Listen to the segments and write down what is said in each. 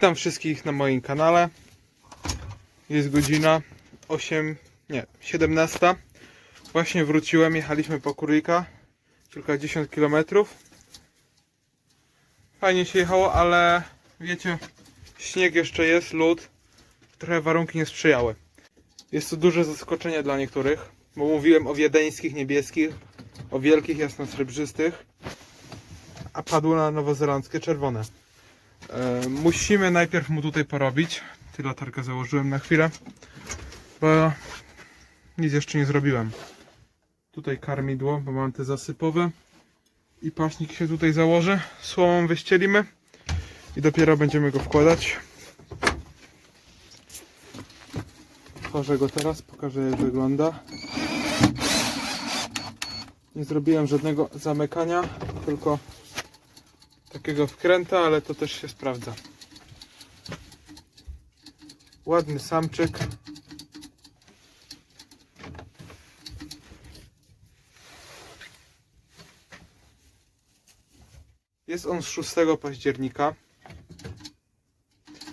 Witam wszystkich na moim kanale. Jest godzina 8, nie, 17. Właśnie wróciłem, jechaliśmy po Kurika, kilkadziesiąt kilometrów. Fajnie się jechało, ale wiecie, śnieg jeszcze jest, lód, trochę warunki nie sprzyjały. Jest to duże zaskoczenie dla niektórych, bo mówiłem o wiedeńskich, niebieskich, o wielkich, jasno-srebrzystych, a padło na nowozelandzkie czerwone. E, musimy najpierw mu tutaj porobić. Ty latarkę założyłem na chwilę, bo nic jeszcze nie zrobiłem. Tutaj karmidło, bo mam te zasypowe i paśnik się tutaj założy. Słomą wyścielimy i dopiero będziemy go wkładać. Otworzę go teraz, pokażę jak wygląda. Nie zrobiłem żadnego zamykania, tylko takiego wkręta, ale to też się sprawdza. Ładny samczyk. Jest on z 6 października.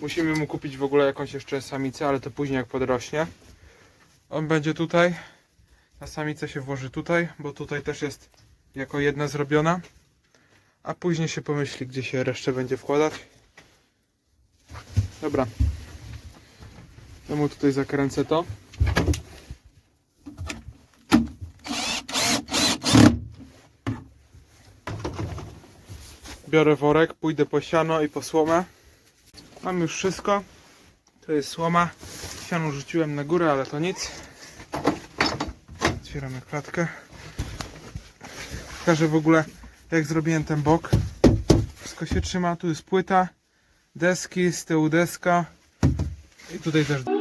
Musimy mu kupić w ogóle jakąś jeszcze samicę, ale to później jak podrośnie. On będzie tutaj. Ta samica się włoży tutaj, bo tutaj też jest jako jedna zrobiona. A później się pomyśli, gdzie się resztę będzie wkładać. Dobra. Ja mu tutaj zakręcę to. Biorę worek, pójdę po siano i po słomę. Mam już wszystko. To jest słoma. Siano rzuciłem na górę, ale to nic. Otwieramy klatkę. Pokażę w ogóle jak zrobiłem ten bok. Wszystko się trzyma, tu jest płyta, deski, z tyłu deska i tutaj też.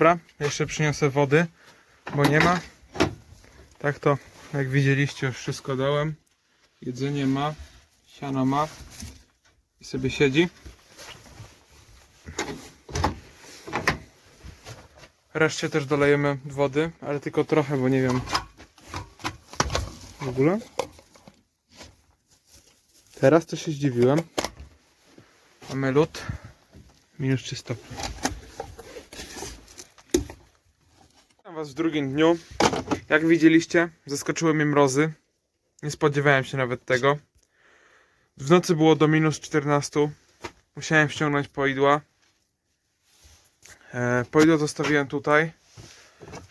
Dobra, jeszcze przyniosę wody, bo nie ma. Tak to, jak widzieliście, już wszystko dałem. Jedzenie ma, siano ma i sobie siedzi. Reszcie też dolejemy wody, ale tylko trochę, bo nie wiem w ogóle. Teraz to się zdziwiłem. Mamy lód minus 3 stopnie. Was w drugim dniu. Jak widzieliście, zaskoczyły mnie mrozy. Nie spodziewałem się nawet tego. W nocy było do minus 14. Musiałem ściągnąć poidła. E, poidło zostawiłem tutaj.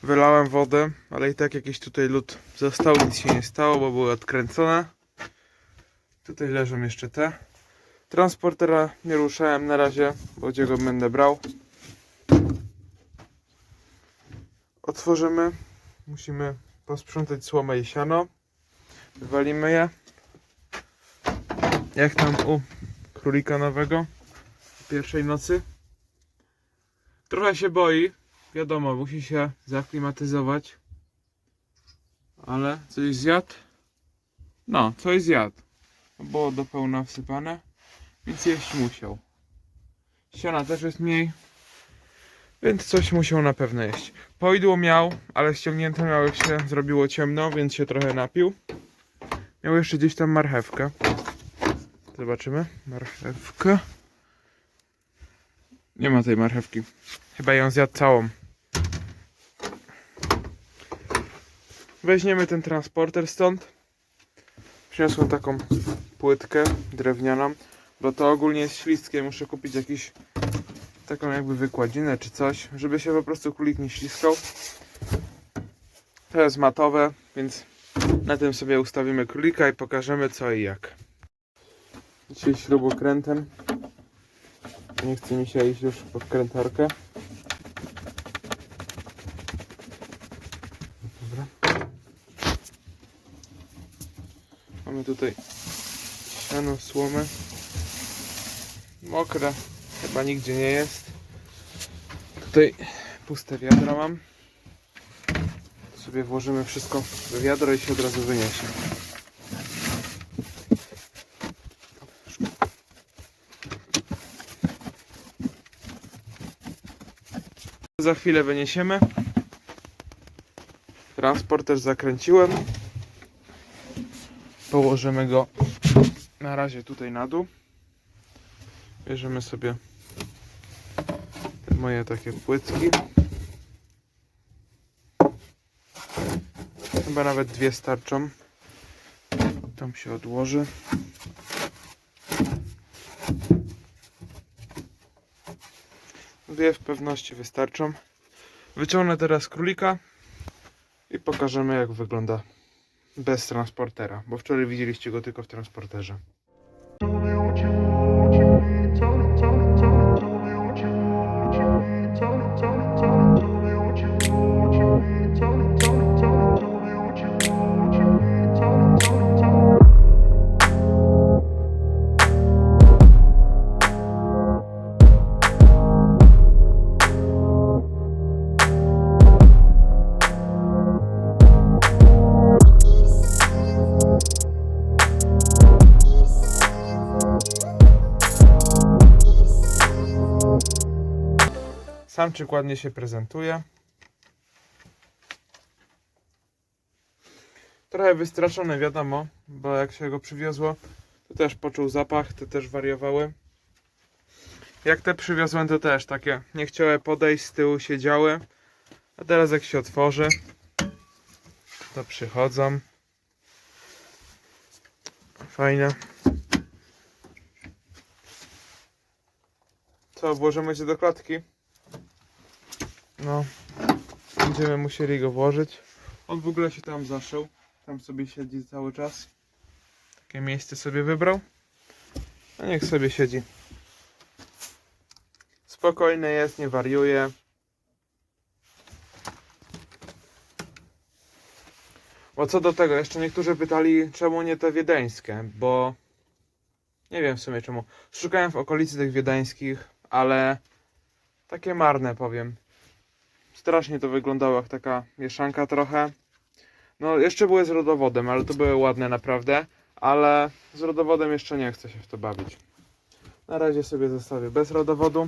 Wylałem wodę, ale i tak jakiś tutaj lód został. Nic się nie stało, bo były odkręcone. Tutaj leżą jeszcze te. Transportera nie ruszałem na razie, bo gdzie go będę brał. Otworzymy. Musimy posprzątać słomę i siano. Wywalimy je. Jak tam u królika nowego pierwszej nocy. Trochę się boi. Wiadomo, musi się zaklimatyzować. Ale coś zjadł? No, coś zjadł. Było do pełna wsypane, więc jeść musiał. Siana też jest mniej, więc coś musiał na pewno jeść. Poidło miał, ale ściągnięte miał jak się zrobiło ciemno, więc się trochę napił. Miał jeszcze gdzieś tam marchewkę. Zobaczymy. Marchewka. Nie ma tej marchewki. Chyba ją zjadł całą. Weźmiemy ten transporter stąd. Przyniosłem taką płytkę drewnianą, bo to ogólnie jest śliskie. Muszę kupić jakiś taką jakby wykładzinę czy coś, żeby się po prostu kulik nie śliskał. To jest matowe, więc na tym sobie ustawimy królika i pokażemy co i jak. Dzisiaj śrubokrętem. Nie chce mi się iść już pod krętarkę. Dobra. Mamy tutaj siano, słomę. Mokre. Chyba nigdzie nie jest. Tutaj puste wiadro mam. Sobie włożymy wszystko w wiadro i się od razu wyniesie. Za chwilę wyniesiemy. Transport też zakręciłem. Położymy go na razie tutaj na dół. Bierzemy sobie moje takie płytki. Chyba nawet dwie starczą. Tam się odłoży. Dwie w pewności wystarczą. Wyciągnę teraz królika i pokażemy jak wygląda bez transportera, bo wczoraj widzieliście go tylko w transporterze. Samczyk ładnie się prezentuje. Trochę wystraszony, wiadomo, bo jak się go przywiozło, to też poczuł zapach, te też wariowały. Jak te przywiozłem, to też takie nie chciały podejść, z tyłu siedziały. A teraz jak się otworzy, to przychodzą. Fajne. Co, włożymy cię do klatki? No, będziemy musieli go włożyć. On w ogóle się tam zaszył. Tam sobie siedzi cały czas. Takie miejsce sobie wybrał. No niech sobie siedzi. Spokojny jest, nie wariuje. Bo co do tego, jeszcze niektórzy pytali, czemu nie te wiedeńskie, bo nie wiem w sumie czemu. Szukałem w okolicy tych wiedeńskich, ale takie marne powiem. Strasznie to wyglądało jak taka mieszanka trochę. No, jeszcze były z rodowodem, ale to były ładne naprawdę. Ale z rodowodem jeszcze nie chcę się w to bawić. Na razie sobie zostawię bez rodowodu.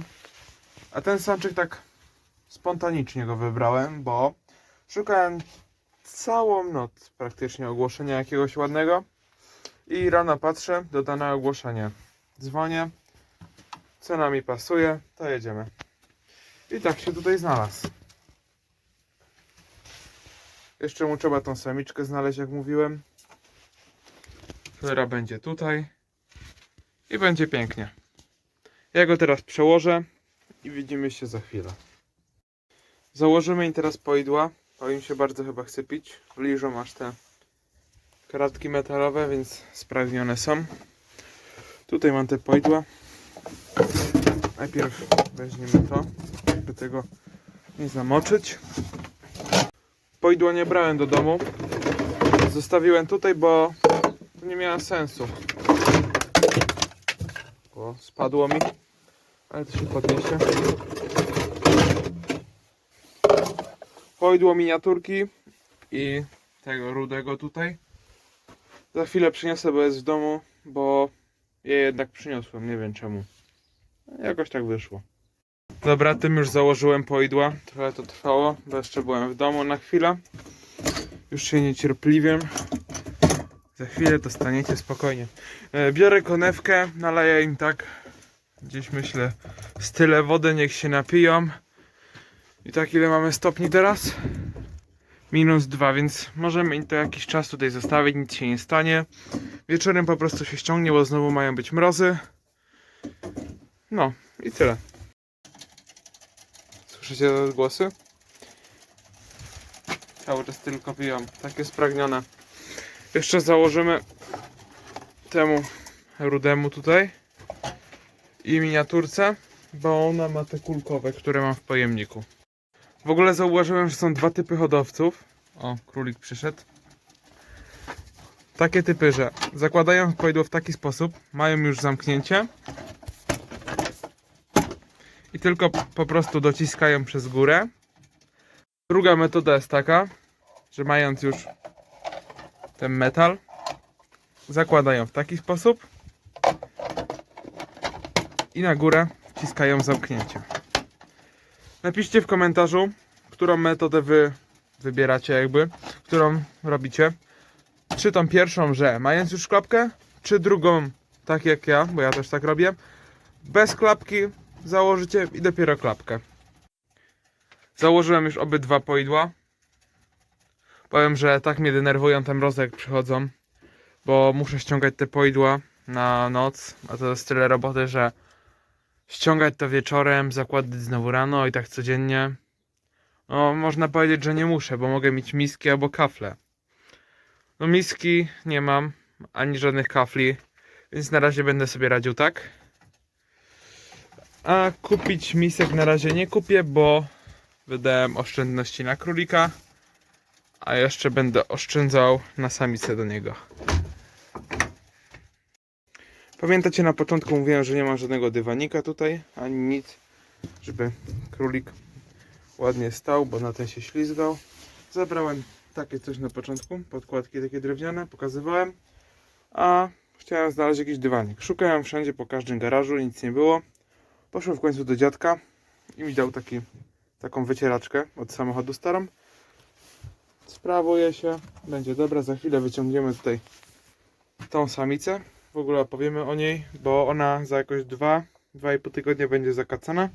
A ten samczyk tak spontanicznie go wybrałem, bo szukałem całą noc praktycznie ogłoszenia jakiegoś ładnego. I rano patrzę, dodane ogłoszenie. Dzwonię, cena mi pasuje, to jedziemy. I tak się tutaj znalazł. Jeszcze mu trzeba tą samiczkę znaleźć, jak mówiłem. Która będzie tutaj. I będzie pięknie. Ja go teraz przełożę i widzimy się za chwilę. Założymy im teraz poidła, bo im się bardzo chyba chce pić. Liżą aż te kratki metalowe, więc spragnione są. Tutaj mam te poidła. Najpierw weźmiemy to, żeby tego nie zamoczyć. Poidła nie brałem do domu. Zostawiłem tutaj, bo nie miało sensu. O, spadło mi. Ale to się podniesie. Poidło miniaturki i tego rudego tutaj. Za chwilę przyniosę, bo jest w domu, bo je jednak przyniosłem, nie wiem czemu. Jakoś tak wyszło. Dobra, tym już założyłem poidła. Trochę to trwało, bo jeszcze byłem w domu na chwilę. Już się niecierpliwie Za chwilę dostaniecie spokojnie. E, biorę konewkę, naleję im tak gdzieś myślę z tyle wody, niech się napiją. I tak ile mamy stopni teraz? Minus dwa, więc możemy im to jakiś czas tutaj zostawić, nic się nie stanie. Wieczorem po prostu się ściągnie, bo znowu mają być mrozy. No i tyle. Słyszycie te odgłosy? Cały czas tylko piją, takie spragnione. Jeszcze założymy temu rudemu tutaj i miniaturce, bo ona ma te kulkowe, które mam w pojemniku. W ogóle zauważyłem, że są dwa typy hodowców. O, królik przyszedł. Takie typy, że zakładają pojdło w taki sposób, mają już zamknięcie tylko po prostu dociskają przez górę. Druga metoda jest taka, że mając już ten metal, zakładają w taki sposób i na górę wciskają zamknięcie. Napiszcie w komentarzu, którą metodę wy wybieracie jakby, którą robicie. Czy tą pierwszą, że mając już klapkę, czy drugą, tak jak ja, bo ja też tak robię, bez klapki założycie i dopiero klapkę. Założyłem już obydwa poidła. Powiem, że tak mnie denerwują te mrozy jak przychodzą, bo muszę ściągać te poidła na noc, a to jest tyle roboty, że ściągać to wieczorem, zakładać znowu rano i tak codziennie. No, można powiedzieć, że nie muszę, bo mogę mieć miski albo kafle. No, miski nie mam, ani żadnych kafli, więc na razie będę sobie radził tak. A kupić misek na razie nie kupię, bo wydałem oszczędności na królika, a jeszcze będę oszczędzał na samicę do niego. Pamiętacie na początku mówiłem, że nie mam żadnego dywanika tutaj, ani nic, żeby królik ładnie stał, bo na ten się ślizgał. Zabrałem takie coś na początku, podkładki takie drewniane, pokazywałem, a chciałem znaleźć jakiś dywanik. Szukałem wszędzie, po każdym garażu, nic nie było. Poszłem w końcu do dziadka i mi dał taki, taką wycieraczkę od samochodu starą. Sprawuje się, będzie dobra, za chwilę wyciągniemy tutaj tą samicę w ogóle opowiemy o niej, bo ona za jakoś 2, 2,5 tygodnia będzie zakacana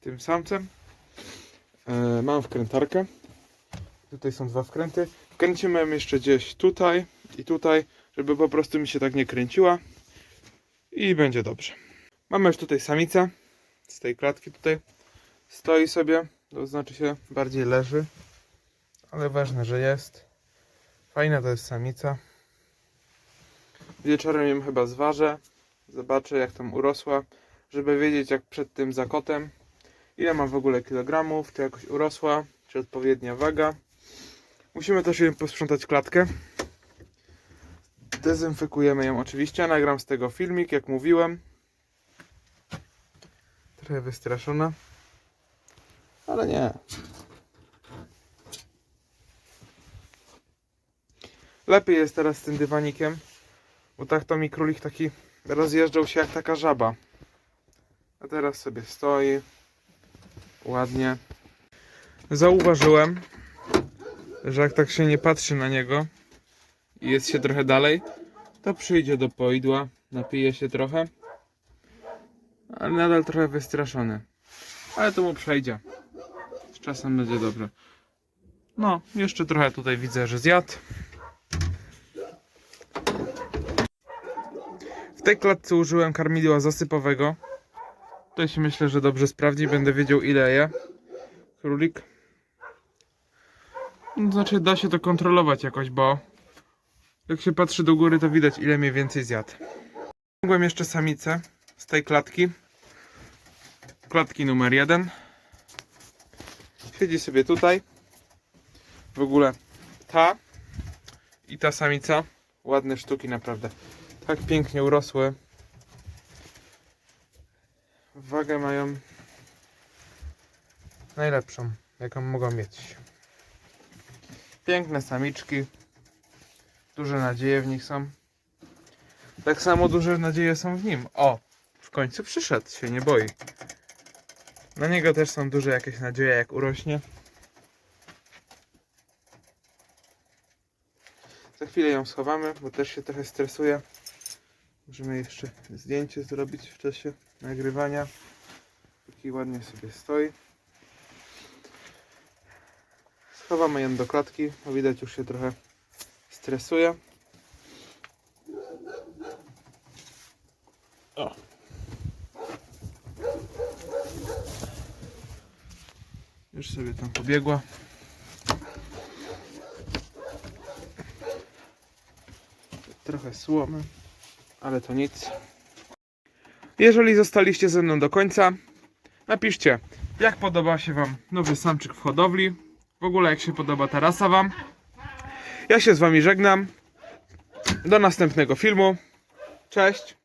tym samcem. E, mam wkrętarkę. Tutaj są dwa wkręty. Wkręcimy ją jeszcze gdzieś tutaj i tutaj, żeby po prostu mi się tak nie kręciła. I będzie dobrze. Mamy już tutaj samicę z tej klatki tutaj. Stoi sobie, to znaczy się bardziej leży, ale ważne, że jest. Fajna to jest samica. Wieczorem ją chyba zważę. Zobaczę jak tam urosła, żeby wiedzieć jak przed tym zakotem. Ile ma w ogóle kilogramów, czy jakoś urosła, czy odpowiednia waga. Musimy też jej posprzątać klatkę. Dezynfekujemy ją oczywiście. Nagram z tego filmik, jak mówiłem. Trochę wystraszona. Ale nie. Lepiej jest teraz z tym dywanikiem. Bo tak to mi królik taki rozjeżdżał się jak taka żaba. A teraz sobie stoi. Ładnie. Zauważyłem, że jak tak się nie patrzy na niego i jest się trochę dalej, to przyjdzie do poidła, napije się trochę. Ale nadal trochę wystraszony. Ale to mu przejdzie. Z czasem będzie dobrze. No, jeszcze trochę tutaj widzę, że zjadł. W tej klatce użyłem karmidła zasypowego. To się myślę, że dobrze sprawdzi. Będę wiedział ile je. Królik. No, Znaczy da się to kontrolować jakoś, bo jak się patrzy do góry, to widać ile mniej więcej zjadł. Mogłem jeszcze samicę z tej klatki. Klatki numer jeden. Siedzi sobie tutaj. W ogóle ta i ta samica. Ładne sztuki naprawdę. Tak pięknie urosły. Wagę mają najlepszą, jaką mogą mieć. Piękne samiczki. Duże nadzieje w nich są. Tak samo duże nadzieje są w nim. O! Końcu przyszedł, się nie boi. Na niego też są duże jakieś nadzieje, jak urośnie. Za chwilę ją schowamy, bo też się trochę stresuje. Możemy jeszcze zdjęcie zrobić w czasie nagrywania. Taki ładnie sobie stoi. Schowamy ją do klatki, bo widać już się trochę stresuje. O. Już sobie tam pobiegła. Trochę słomy, ale to nic. Jeżeli zostaliście ze mną do końca, napiszcie, jak podoba się Wam nowy samczyk w hodowli. W ogóle, jak się podoba ta rasa Wam. Ja się z Wami żegnam. Do następnego filmu. Cześć.